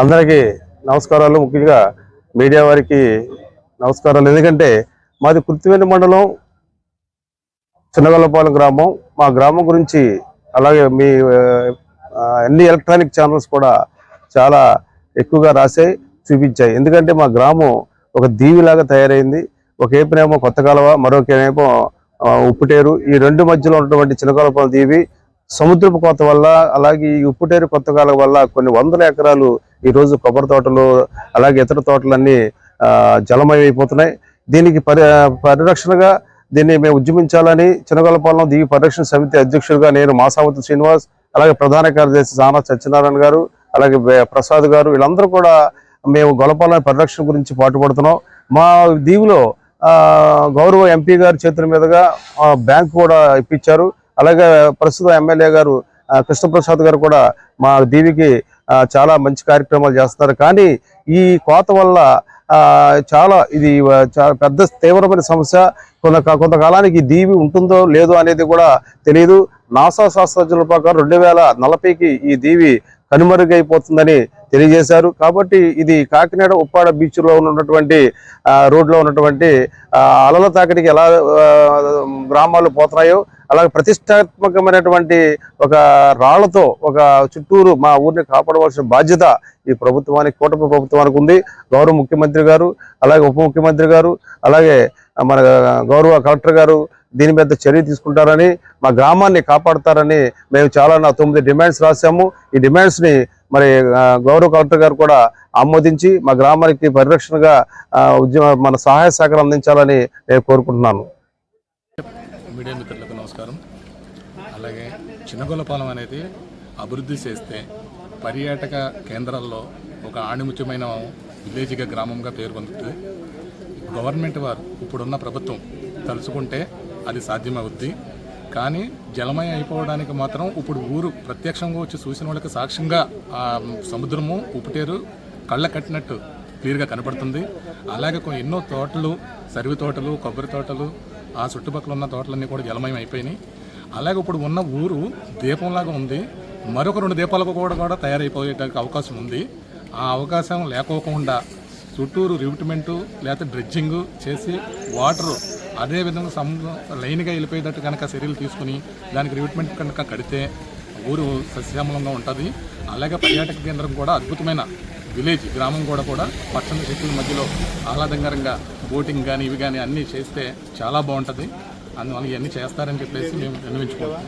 అందరికీ నమస్కారాలు. ముఖ్యంగా మీడియా వారికి నమస్కారాలు. ఎందుకంటే మాది కుర్తివెల్లి మండలం చిన్నగొల్లపాలెం గ్రామం. మా గ్రామం గురించి అలాగే మీ అన్ని ఎలక్ట్రానిక్ ఛానల్స్ కూడా చాలా ఎక్కువగా రాసే చూపించాయి. ఎందుకంటే మా గ్రామం ఒక దీవిలాగా తయారైంది. ఒకేపునేమో కొత్త కాలువ మరొకేమో ఉప్పుటేరు. ఈ రెండు మధ్యలో ఉన్నటువంటి చిన్నగొల్లపాలెం దీవి సముద్రపు కోత వల్ల అలాగే ఈ ఉప్పుటేరు కొత్త కాలువ వల్ల కొన్ని వందల ఎకరాలు ఈరోజు కొబ్బరి తోటలు అలాగే ఇతర తోటలన్నీ ఆ, జలమయమైపోతున్నాయి. దీనికి పరి పరిరక్షణగా దీన్ని మేము ఉద్యమించాలని చినగొల్లపాలెం దీవి పరిరక్షణ సమితి అధ్యక్షుడిగా నేను మాసావతి శ్రీనివాస్ అలాగే ప్రధాన కార్యదర్శి సానా సత్యనారాయణ గారు అలాగే ప్రసాద్ గారు వీళ్ళందరూ కూడా మేము గొల్లపాలెం పరిరక్షణ గురించి పాటుపడుతున్నాం. మా దీవిలో గౌరవ ఎంపీ గారి చేతుల మీదుగా బ్యాంక్ కూడా ఇప్పించారు. అలాగే ప్రస్తుత ఎమ్మెల్యే గారు కృష్ణప్రసాద్ గారు కూడా మా దీవికి చాలా మంచి కార్యక్రమాలు చేస్తున్నారు. కానీ ఈ కోత వల్ల చాలా ఇది చాలా పెద్ద తీవ్రమైన సమస్య. కొంత కొంతకాలానికి ఈ దీవి ఉంటుందో లేదో అనేది కూడా తెలియదు నాసా శాస్త్రజ్ఞుల ప్రకారం రెండు వేల నలభైకి ఈ దీవి కనుమరుగైపోతుందని తెలియజేశారు. కాబట్టి ఇది కాకినాడ ఉప్పాడ బీచ్లో ఉన్నటువంటి రోడ్లో ఉన్నటువంటి అలల తాకిడికి ఎలా గ్రామాలు పోతున్నాయో అలాగే ప్రతిష్టాత్మకమైనటువంటి ఒక రాళ్ళతో ఒక చుట్టూరు మా ఊరిని కాపాడవలసిన బాధ్యత ఈ ప్రభుత్వానికి కూటమి ప్రభుత్వానికి ఉంది. గౌరవ ముఖ్యమంత్రి గారు అలాగే ఉప ముఖ్యమంత్రి గారు అలాగే మన గౌరవ కలెక్టర్ గారు దీని మీద చర్య తీసుకుంటారని మా గ్రామాన్ని కాపాడతారని మేము చాలా నా తొమ్మిది డిమాండ్స్ రాశాము. ఈ డిమాండ్స్ని మరి గౌరవ కలెక్టర్ గారు కూడా ఆమోదించి మా గ్రామానికి పరిరక్షణగా ఉద్యమ మన సహాయ సహకారం అందించాలని నేను కోరుకుంటున్నాను. మీడియా నమస్కారం. అలాగే చిన్నగొల్లపాలెం అనేది అభివృద్ధి చేస్తే పర్యాటక కేంద్రాల్లో ఒక ఆణిముత్యమైన విలేజ్గా గ్రామంగా పేరు పొందుతుంది. గవర్నమెంట్ వారు ఇప్పుడున్న ప్రభుత్వం తలుచుకుంటే అది సాధ్యమవుద్ది. కానీ జలమయం అయిపోవడానికి మాత్రం ఇప్పుడు ఊరు ప్రత్యక్షంగా వచ్చి చూసిన వాళ్ళకి సాక్ష్యంగా ఆ సముద్రము ఉప్పుటేరు కళ్ళ కట్టినట్టు క్లియర్గా కనపడుతుంది. అలాగే ఎన్నో తోటలు సరివి తోటలు కొబ్బరి తోటలు ఆ చుట్టుపక్కల ఉన్న తోటలన్నీ కూడా జలమయం అయిపోయినాయి. అలాగే ఇప్పుడు ఉన్న ఊరు దీపంలాగా ఉంది. మరొక రెండు దీపాలకు కూడా కూడా తయారైపోయేటానికి అవకాశం ఉంది. ఆ అవకాశం లేకోకుండా చుట్టూరు రివిట్మెంటు లేకపోతే డ్రెడ్జింగ్ చేసి వాటర్ అదే విధంగా లైన్గా వెళ్ళిపోయేటట్టు కనుక చర్యలు తీసుకుని దానికి రివిట్మెంట్ కనుక కడితే ఊరు సస్యామలంగా ఉంటుంది. అలాగే పర్యాటక కేంద్రం కూడా అద్భుతమైన విలేజ్ గ్రామం కూడా కూడా పచ్చని చెట్ల మధ్యలో ఆహ్లాదకరంగా బోటింగ్ కానీ ఇవి కానీ అన్నీ చేస్తే చాలా బాగుంటుంది. అందువల్ల ఇవన్నీ చేస్తారని చెప్పేసి మేము విన్నవించుకుంటాం